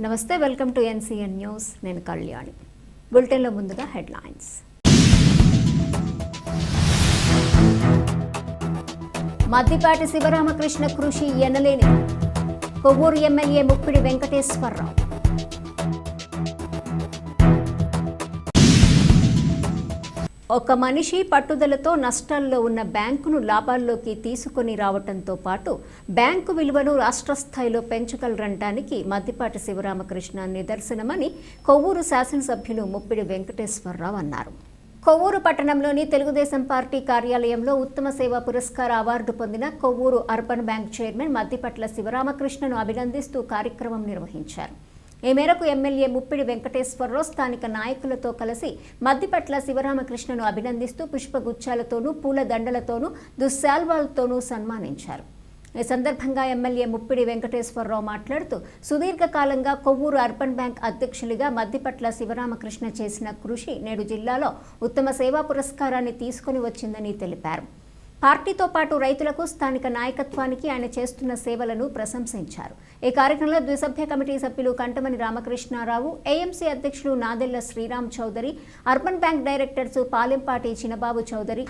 నమస్తే welcome to NCN news. నేను కళ్యాణి. బులెటిన్లో ముందుగా హెడ్లైన్స్. మద్దిపాటి శివరామకృష్ణ కృషి ఎనలేని కొవ్వూరు ఎమ్మెల్యే ముప్పిడి వెంకటేశ్వరరావు. ఒక మనిషి పట్టుదలతో నష్టాల్లో ఉన్న బ్యాంకును లాభాల్లోకి తీసుకొని రావటంతో పాటు బ్యాంకు విలువను రాష్ట్ర స్థాయిలో పెంచగలరనటానికి మద్దిపాటి శివరామకృష్ణ నిదర్శనమని కొవ్వూరు శాసనసభ్యులు ముప్పిడి వెంకటేశ్వరరావు అన్నారు. కొవ్వూరు పట్టణంలోని తెలుగుదేశం పార్టీ కార్యాలయంలో ఉత్తమ సేవా పురస్కార అవార్డు పొందిన Kovvur urban bank chairman Maddipatla శివరామకృష్ణను అభినందిస్తూ కార్యక్రమం నిర్వహించారు. ఈ మేరకు ఎమ్మెల్యే ముప్పిడి వెంకటేశ్వరరావు స్థానిక నాయకులతో కలిసి మద్దిపట్ల శివరామకృష్ణను అభినందిస్తూ పుష్పగుచ్చాలతోనూ పూల దండలతోనూ దుశ్శాల్వాలతోనూ సన్మానించారు. ఈ సందర్భంగా ఎమ్మెల్యే ముప్పిడి వెంకటేశ్వరరావు మాట్లాడుతూ సుదీర్ఘకాలంగా కొవ్వూరు అర్బన్ బ్యాంక్ అధ్యక్షులుగా మద్దిపట్ల శివరామకృష్ణ చేసిన కృషి నేడు జిల్లాలో ఉత్తమ సేవా పురస్కారాన్ని తీసుకుని వచ్చిందని తెలిపారు. పార్టీతో పాటు రైతులకు స్థానిక నాయకత్వానికి ఆయన చేస్తున్న సేవలను ప్రశంసించారు. ఈ కార్యక్రమంలో ద్విసభ్య కమిటీ సభ్యులు కంటమని రామకృష్ణారావు ఏఎంసీ అధ్యక్షులు Nadella Sriram Chowdary urban bank directors Palempati Chinababu Chowdary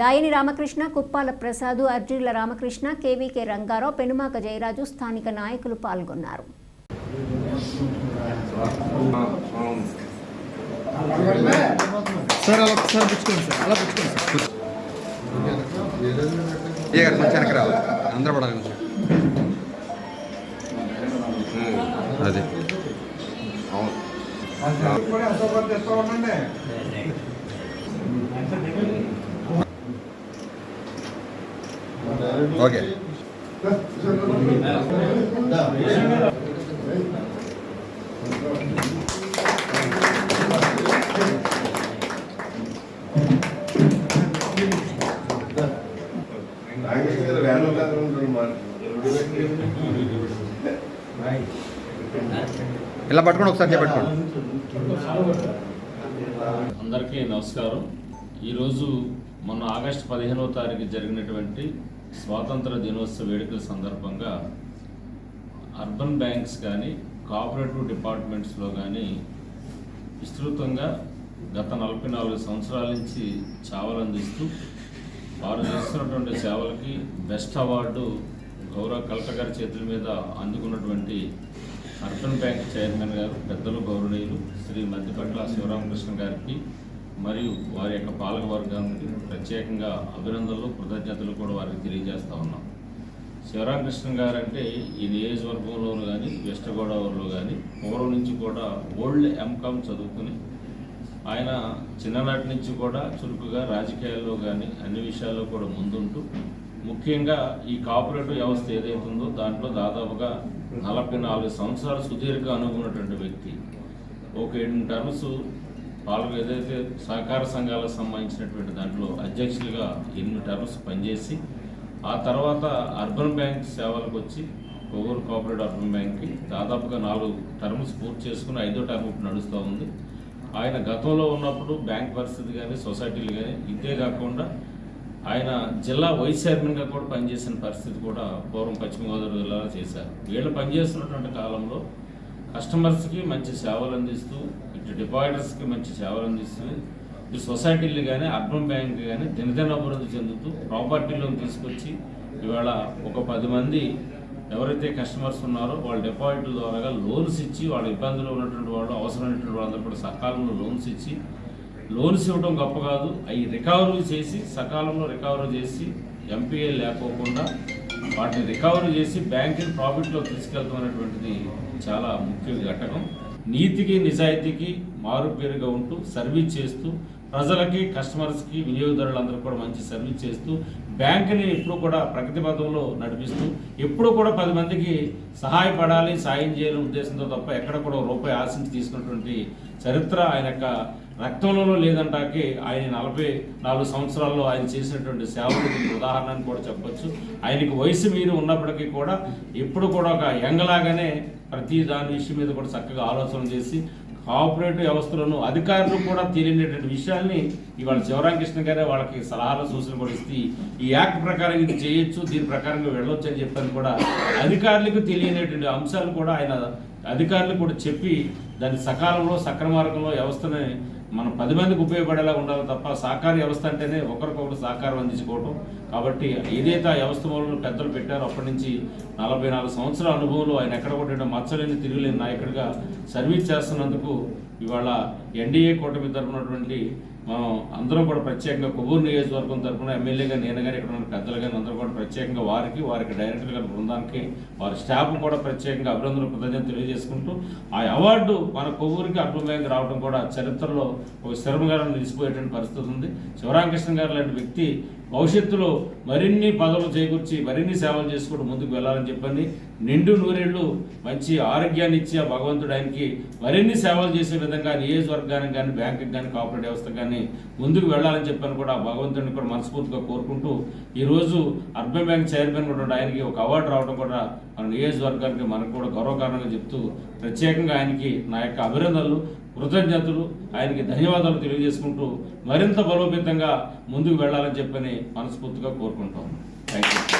Gayani Ramakrishna Kuppala Prasad Arjunula Ramakrishna KVK Rangarao Penumaka Jayaraju స్థానిక నాయకులు పాల్గొన్నారు. సార్ అలా సార్ పుచ్చుకోండి సార్. అలా పుచ్చుకోండి సార్. ఏ గారు కొంచెం వెనక్కి రావాలి అందరూ పడాలి కొంచెం అదే అవును ఓకే ఇలా పట్టుకోండి ఒకసారి చేపట్టుకోండి అందరికీ నమస్కారం. ఈరోజు మొన్న ఆగస్టు పదిహేనవ తారీఖు జరిగినటువంటి స్వాతంత్ర దినోత్సవ వేడుకల సందర్భంగా అర్బన్ బ్యాంక్స్ కానీ కోఆపరేటివ్ డిపార్ట్మెంట్స్లో కానీ విస్తృతంగా గత నలభై నాలుగు సంవత్సరాల నుంచి సేవలు అందిస్తూ వారు చేస్తున్నటువంటి సేవలకి బెస్ట్ అవార్డు గౌరవ కలెక్టర్ గారి చేతుల మీద అందుకున్నటువంటి అర్బన్ బ్యాంక్ చైర్మన్ గారు పెద్దలు గౌరవనీయులు శ్రీ మధ్యపట్ల శివరామకృష్ణ గారికి మరియు వారి యొక్క పాలక వర్గానికి ప్రత్యేకంగా అభినందనలు కృతజ్ఞతలు కూడా వారికి తెలియజేస్తూ ఉన్నాం. శివరామకృష్ణ గారు అంటే ఈ నియోజకవర్గంలోనూ కానీ వెస్ట్ గోదావరిలో కానీ పూర్వం నుంచి కూడా ఓల్డ్ ఎంకామ్ చదువుకుని ఆయన చిన్ననాటి నుంచి కూడా చురుకుగా రాజకీయాల్లో కానీ అన్ని విషయాల్లో కూడా ముందుంటూ ముఖ్యంగా ఈ కోఆపరేటివ్ వ్యవస్థ ఏదైతుందో దాంట్లో దాదాపుగా నలభై నాలుగు సంవత్సరాలు సుదీర్ఘ అనుకున్నటువంటి వ్యక్తి. ఒక ఎన్ని టర్మ్స్ వాళ్ళకు ఏదైతే సహకార సంఘాలకు సంబంధించినటువంటి దాంట్లో అధ్యక్షులుగా ఎనిమిది టర్మ్స్ పనిచేసి ఆ తర్వాత అర్బన్ బ్యాంక్ సేవలకు వచ్చి కొవ్వూరు కోఆపరేటివ్ అర్బన్ బ్యాంక్కి దాదాపుగా నాలుగు టర్మ్స్ పూర్తి చేసుకుని ఐదో టర్మ్ ఇప్పుడు నడుస్తూ ఉంది. ఆయన గతంలో ఉన్నప్పుడు బ్యాంక్ పరిస్థితి కానీ సొసైటీలు కానీ ఇదే కాకుండా ఆయన జిల్లా వైస్ చైర్మన్గా కూడా పనిచేసిన పరిస్థితి కూడా పూర్వం పశ్చిమ గోదావరి జిల్లాలో చేశారు. వీళ్ళు పనిచేస్తున్నటువంటి కాలంలో కస్టమర్స్కి మంచి సేవలు అందిస్తూ ఇటు డిపాజిటర్స్కి మంచి సేవలు అందిస్తూ ఇటు సొసైటీలు కానీ అర్బన్ బ్యాంక్ కానీ దినదిన అభివృద్ధి చెందుతూ ప్రాపర్టీలను తీసుకొచ్చి ఇవాళ ఒక పది మంది ఎవరైతే కస్టమర్స్ ఉన్నారో వాళ్ళ డిపాజిట్ల ద్వారా లోన్స్ ఇచ్చి వాళ్ళ ఇబ్బందులు ఉన్నటువంటి వాళ్ళు అవసరమైనటువంటి వాళ్ళందరూ కూడా సకాలంలో లోన్స్ ఇచ్చి లోన్స్ ఇవ్వడం గొప్ప కాదు. అవి రికవరీ చేసి సకాలంలో రికవరీ చేసి ఎంపీఏ లేకోకుండా వాటిని రికవరీ చేసి బ్యాంకింగ్ ప్రాఫిట్లో తీసుకెళ్తామనేటువంటిది చాలా ముఖ్య ఘటకం. నీతికి నిజాయితీకి మారుపేరుగా ఉంటూ సర్వీస్ చేస్తూ ప్రజలకి కస్టమర్స్కి వినియోగదారులందరూ కూడా మంచి సర్వీస్ చేస్తూ బ్యాంకుని ఎప్పుడు కూడా ప్రగతి పథంలో నడిపిస్తూ ఎప్పుడు కూడా పది మందికి సహాయపడాలి సాయం చేయాలనే ఉద్దేశంతో తప్ప ఎక్కడ కూడా రూపాయి ఆశించి తీసుకున్నటువంటి చరిత్ర ఆయన యొక్క రక్తంలో లేదంటాకి ఆయన నలభై నాలుగు సంవత్సరాల్లో ఆయన చేసినటువంటి సేవలు ఉదాహరణ అని కూడా చెప్పొచ్చు. ఆయనకి వయసు మీరు ఉన్నప్పటికీ కూడా ఎప్పుడు కూడా ఒక యంగ్ లాగానే ప్రతి దాని విషయం మీద కూడా చక్కగా ఆలోచన చేసి కోఆపరేటివ్ వ్యవస్థలను అధికారులు కూడా తెలియనటువంటి విషయాల్ని ఇవాళ శివరామకృష్ణ గారే వాళ్ళకి సలహాలు సూచనలు కూడా ఇస్తే ఈ యాక్ట్ ప్రకారం ఇది చేయొచ్చు దీని ప్రకారంగా వెళ్ళొచ్చు అని చెప్పని కూడా అధికారులకు తెలియనటువంటి అంశాలు కూడా ఆయన అధికారులు కూడా చెప్పి దాన్ని సకాలంలో సక్రమార్గంలో వ్యవస్థని మనం పది మందికి ఉపయోగపడేలా ఉండాలి తప్ప సహకార వ్యవస్థ అంటేనే ఒకరికొకరు సహకారం అందించుకోవటం. కాబట్టి ఏదైతే ఆ వ్యవస్థ మూలంలో పెద్దలు పెట్టారో అప్పటి నుంచి నలభై నాలుగు సంవత్సరాల అనుభవంలో ఆయన ఎక్కడ కొట్టిన మచ్చలేని తిరుగులేని నాయకుడిగా సర్వీస్ చేస్తున్నందుకు ఇవాళ ఎన్డీఏ కూటమి తరపునటువంటి మనం అందరం కూడా ప్రత్యేకంగా కొవ్వూరు నియోజకవర్గం తరపున ఎమ్మెల్యేగా నేను కానీ ఇక్కడ ఉన్న పెద్దలు కానీ అందరూ కూడా ప్రత్యేకంగా వారికి వారికి డైరెక్టర్ గారి బృందానికి వారి స్టాఫ్ కూడా ప్రత్యేకంగా అభినందనలు కృతజ్ఞత తెలియజేసుకుంటూ ఆ అవార్డు మన కొవ్వూరికి అర్బన్ రావడం కూడా చరిత్రలో ఒక స్థిరంగా నిలిచిపోయేటువంటి పరిస్థితి ఉంది. శివరామకృష్ణ గారు లాంటి వ్యక్తి భవిష్యత్తులో మరిన్ని పదవులు చేకూర్చి మరిన్ని సేవలు చేసుకుంటూ ముందుకు వెళ్ళాలని చెప్పని నిండు నూరేళ్ళు మంచి ఆరోగ్యాన్ని ఇచ్చి ఆ భగవంతుడు ఆయనకి మరిన్ని సేవలు చేసే విధంగా నియోజకవర్గానికి కానీ బ్యాంకుకి కానీ కోఆపరేటివ్ వ్యవస్థకు కానీ ముందుకు వెళ్ళాలని చెప్పని కూడా భగవంతుడిని కూడా మనస్ఫూర్తిగా కోరుకుంటూ ఈరోజు అర్బన్ బ్యాంక్ చైర్మన్ కూడా ఆయనకి ఒక అవార్డు రావడం కూడా మన నియోజకవర్గానికి మనకు కూడా గౌరవకారణంగా చెప్తూ ప్రత్యేకంగా ఆయనకి నా యొక్క అభినందనలు కృతజ్ఞతలు ఆయనకి ధన్యవాదాలు తెలియజేసుకుంటూ మరింత బలోపేతంగా ముందుకు వెళ్ళాలని చెప్పని మనస్ఫూర్తిగా కోరుకుంటాం థ్యాంక్ యూ